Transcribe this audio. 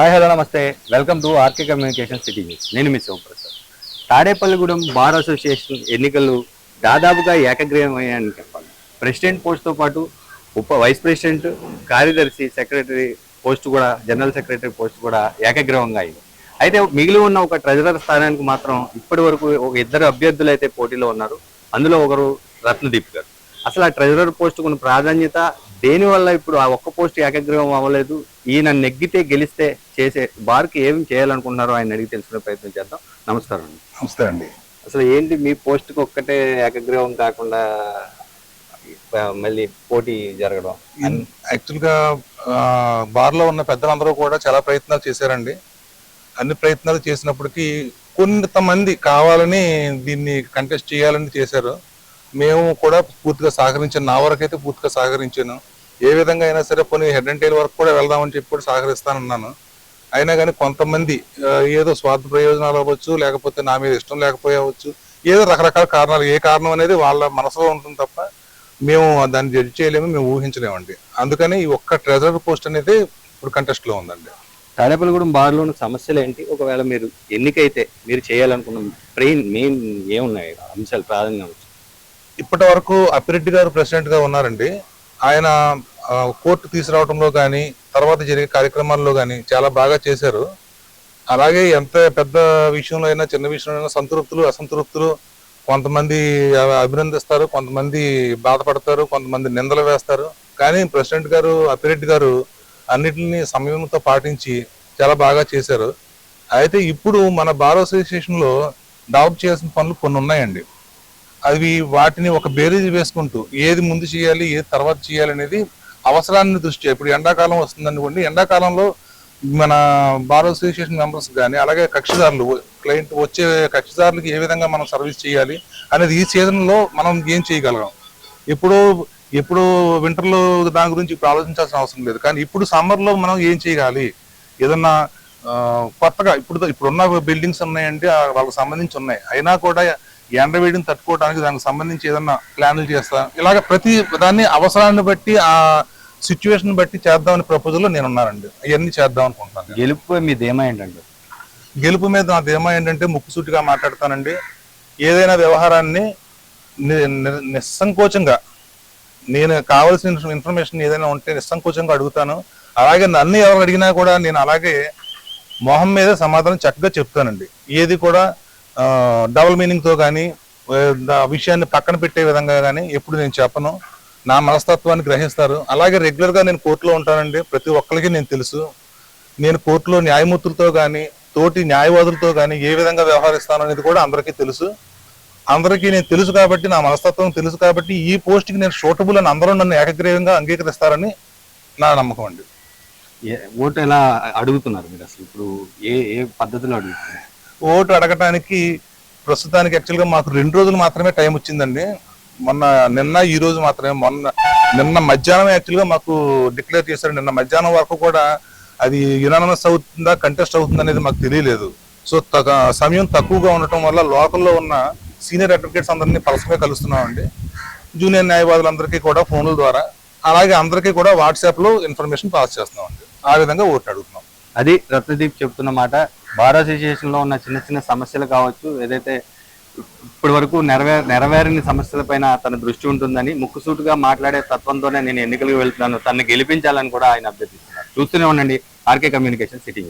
Hi hello నమస్తే. Welcome to RK communication city news నేను మీ శివప్రసాద్ తాడేపల్లిగూడెం బార్ అసోసియేషన్ ఎన్నికలు దాదాపుగా ఏకగ్రీవమయ్యాయని చెప్పాలి. ప్రెసిడెంట్ పోస్ట్తో పాటు ఉప వైస్ ప్రెసిడెంట్ కార్యదర్శి సెక్రటరీ పోస్ట్ కూడా జనరల్ సెక్రటరీ పోస్ట్ కూడా ఏకగ్రీవంగా అయింది. అయితే మిగిలి ఉన్న ఒక ట్రెజరర్ స్థానానికి మాత్రం ఇప్పటి వరకు ఒక ఇద్దరు అభ్యర్థులు అయితే పోటీలో ఉన్నారు. అందులో ఒకరు రత్నదీప్ గారు. అసలు ఆ ట్రెజరర్ పోస్ట్ కొన్ని ప్రాధాన్యత దేని వల్ల ఇప్పుడు ఆ ఒక్క పోస్ట్ ఏకగ్రీవం అవ్వలేదు? ఈయన నెగ్గితే గెలిస్తే చేసే బార్కి ఏం చేయాలనుకుంటున్నారో ఆయన అడిగి తెలుసుకునే ప్రయత్నం చేద్దాం. నమస్కారం అండి. నమస్తే అండి. అసలు ఏంటి మీ పోస్ట్కి ఒక్కటే ఏకగ్రీవం కాకుండా మళ్ళీ పోటీ జరగడం? యాక్చువల్గా బార్లో ఉన్న పెద్దలందరూ కూడా చాలా ప్రయత్నాలు చేశారండి. అన్ని ప్రయత్నాలు చేసినప్పటికీ కొంతమంది కావాలని దీన్ని కంటెస్ట్ చేయాలని చేశారు. మేము కూడా పూర్తిగా సహకరించాను. నా వరకు అయితే పూర్తిగా సహకరించాను. ఏ విధంగా అయినా సరే కొన్ని హెడ్ అండ్ టైల్ వరకు కూడా వెళ్దామని చెప్పి కూడా సహకరిస్తానన్నాను. అయినా కానీ కొంతమంది ఏదో స్వార్థ ప్రయోజనాలు అవ్వచ్చు లేకపోతే నా మీద ఇష్టం లేకపోయావచ్చు ఏదో రకరకాల కారణాలు ఏ కారణం అనేది వాళ్ళ మనసులో ఉంటుంది తప్ప మేము దాన్ని జడ్జ్ చేయలేము మేము ఊహించలేమండి. అందుకని ఈ ఒక్క ట్రెజర్ పోస్ట్ అనేది ఇప్పుడు కంటెస్ట్లో లో ఉందండి. తాడేపల్లిగూడెం బార్లో ఉన్న సమస్యలు ఏంటి? ఒకవేళ మీరు ఎన్నికైతే మీరు చేయాలనుకున్న మెయిన్ మెయిన్ ఏమున్నాయి? అంశాలు ప్రాధాన్యం ఇప్పటి వరకు అప్పిరెడ్డి గారు ప్రెసిడెంట్గా ఉన్నారండి. ఆయన కోర్టు తీసుకురావడంలో కానీ తర్వాత జరిగే కార్యక్రమాల్లో కానీ చాలా బాగా చేశారు. అలాగే ఎంత పెద్ద విషయంలో అయినా చిన్న విషయంలో అయినా సంతృప్తులు అసంతృప్తులు కొంతమంది అభినందిస్తారు కొంతమంది బాధపడతారు కొంతమంది నిందలు వేస్తారు. కానీ ప్రెసిడెంట్ గారు అప్పిరెడ్డి గారు అన్నిటిని సమయంతో పాటించి చాలా బాగా చేశారు. అయితే ఇప్పుడు మన బార్ అసోసియేషన్లో డెవలప్ పనులు కొన్ని ఉన్నాయండి. అవి వాటిని ఒక బేరీజ్ వేసుకుంటూ ఏది ముందు చేయాలి ఏది తర్వాత చేయాలి అనేది అవసరాన్ని దృష్ట్యా ఇప్పుడు ఎండాకాలం వస్తుందనుకోండి ఎండాకాలంలో మన బార్ అసోసియేషన్ మెంబర్స్ కానీ అలాగే కక్షిదారులు క్లయింట్ వచ్చే కక్షిదారులకు ఏ విధంగా మనం సర్వీస్ చేయాలి అనేది ఈ సీజన్లో మనం ఏం చేయగలం? ఇప్పుడు ఎప్పుడు వింటర్లో దాని గురించి ఇప్పుడు ఆలోచించాల్సిన అవసరం లేదు. కానీ ఇప్పుడు సమ్మర్లో మనం ఏం చేయాలి? ఏదన్నా కొత్తగా ఇప్పుడు ఇప్పుడున్న బిల్డింగ్స్ ఉన్నాయంటే వాళ్ళకి సంబంధించి ఉన్నాయి. అయినా కూడా ఎండ వేడిని తట్టుకోవడానికి దానికి సంబంధించి ఏదన్నా ప్లాన్లు చేస్తా. ఇలాగ ప్రతి దాన్ని అవసరాన్ని బట్టి ఆ సిచ్యువేషన్ బట్టి చేద్దామని ప్రపోజల్ నేను ఉన్నానండి అవన్నీ చేద్దాం అనుకుంటున్నాను. గెలుపు మీ ధీమా గెలుపు మీద నా ధీమా ఏంటంటే ముక్కుసూటిగా మాట్లాడతానండి. ఏదైనా వ్యవహారాన్ని నిస్సంకోచంగా నేను కావాల్సిన ఇన్ఫర్మేషన్ ఏదైనా ఉంటే నిస్సంకోచంగా అడుగుతాను. అలాగే నన్ను ఎవరు అడిగినా కూడా నేను అలాగే మొహం మీద సమాధానం చక్కగా చెప్తానండి. ఏది కూడా డబుల్ మీనింగ్తో కానీ విషయాన్ని పక్కన పెట్టే విధంగా కానీ ఎప్పుడు నేను చెప్పను. నా మనస్తత్వాన్ని గ్రహిస్తారు. అలాగే రెగ్యులర్గా నేను కోర్టులో ఉంటానండి. ప్రతి ఒక్కరికి నేను తెలుసు. నేను కోర్టులో న్యాయమూర్తులతో కానీ తోటి న్యాయవాదులతో కానీ ఏ విధంగా వ్యవహరిస్తాను అనేది కూడా అందరికీ తెలుసు. అందరికీ నేను తెలుసు కాబట్టి నా మనస్తత్వం తెలుసు కాబట్టి ఈ పోస్ట్కి నేను షూటబుల్ అని అందరూ నన్ను ఏకగ్రీవంగా అంగీకరిస్తారని నా నమ్మకం అండి. ఏ- ఓటు ఎలా అడుగుతున్నారు మీరు అసలు? ఇప్పుడు ఏ ఏ పద్ధతిలో అడుగుతున్నారు? ఓటు అడగటానికి ప్రస్తుతానికి యాక్చువల్గా మాకు రెండు రోజులు మాత్రమే టైం వచ్చిందండి. మొన్న నిన్న ఈ రోజు మాత్రమే. మొన్న నిన్న మధ్యాహ్నం యాక్చువల్గా మాకు డిక్లేర్ చేశారు. నిన్న మధ్యాహ్నం వరకు కూడా అది యునానమస్ అవుతుందా కంటెస్ట్ అవుతుందా అనేది మాకు తెలియలేదు. సో సమయం తక్కువగా ఉండటం వల్ల లోకల్లో ఉన్న సీనియర్ అడ్వకేట్స్ అందరినీ పరస్పరం కలుస్తున్నామండి. జూనియర్ న్యాయవాదులందరికీ కూడా ఫోన్ల ద్వారా అలాగే అందరికీ కూడా వాట్సాప్లో ఇన్ఫర్మేషన్ పాస్ చేస్తున్నామండి. ఆ విధంగా ఓటు అడుగుతున్నాం. అది రత్నదీప్ చెప్తున్న మాట బార్ అసోసియేషన్లో ఉన్న చిన్న చిన్న సమస్యలు కావచ్చు ఏదైతే ఇప్పటి వరకు నెరవే నెరవేరని సమస్యలపైన తన దృష్టి ఉంటుందని ముక్కుసూటుగా మాట్లాడే తత్వంతోనే నేను ఎన్నికలకు వెళ్తున్నాను తనను గెలిపించాలని కూడా ఆయన అభ్యర్థిస్తున్నారు. చూస్తూనే ఉండండి ఆర్కే కమ్యూనికేషన్ సిటీ